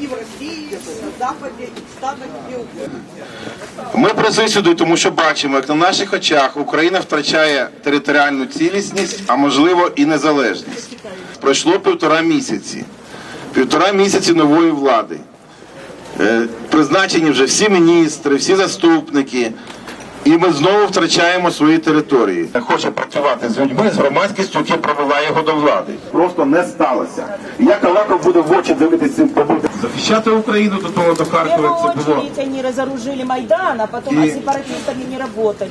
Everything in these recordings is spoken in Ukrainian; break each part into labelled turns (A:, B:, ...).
A: и в России, на Западе, и в Штатах, где угодно.
B: Ми прийшли сюди, тому що бачимо, як на наших очах Україна втрачає територіальну цілісність, а можливо і незалежність. Пройшло півтора місяці. Півтора місяці нової влади. Е, Призначені вже всі міністри, всі заступники. І ми знову втрачаємо свої території. Хоче працювати з людьми, з громадськістю, яка провела його до влади. Просто не сталося. І Як Аваков буде в очі дивитися цим побути? Захищати Україну до того до Харкова, це було.
C: очередь они разоружили Майдан, а потом
B: И-
C: сепаратистами не работали.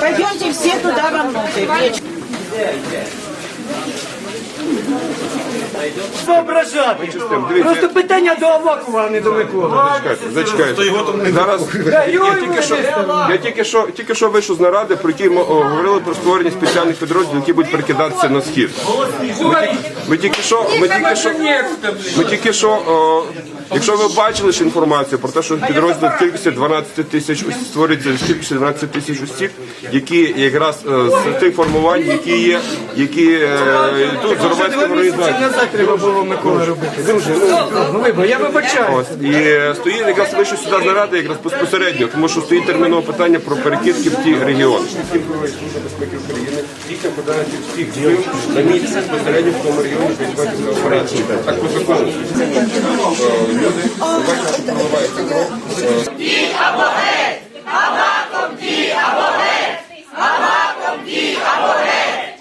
C: Пойдемте все туда вовнутрь.
D: Зображати. Просто питання до Авакова, а не до Миколи.
E: Зачекайте. Зараз я тільки що я тільки що тільки що вийшов з наради, про які ми о, говорили про створення спеціальних підрозділів, які будуть перекидатися на схід. Ми тільки що ми тільки що ми тільки що о, якщо ви бачили ж інформацію про те, що підрозділ в кількості 12 тисяч осіб створюється в кількості 12 тисяч осіб, які якраз е, з тих формувань, які є, які е, тут з громадськими організаціями.
D: Треба було Миколи робити. Друже, ну вибор, я вибачаю.
E: І е, стоїть якраз вийшов сюди з наради якраз безпосередньо, тому що стоїть термінове питання про перекидки в ті регіони. Служба безпеки України їхня подання всіх діл на місці безпосередньо в тому регіоні відбувається операції. Так по закону. Люди бачите, що проливається кров.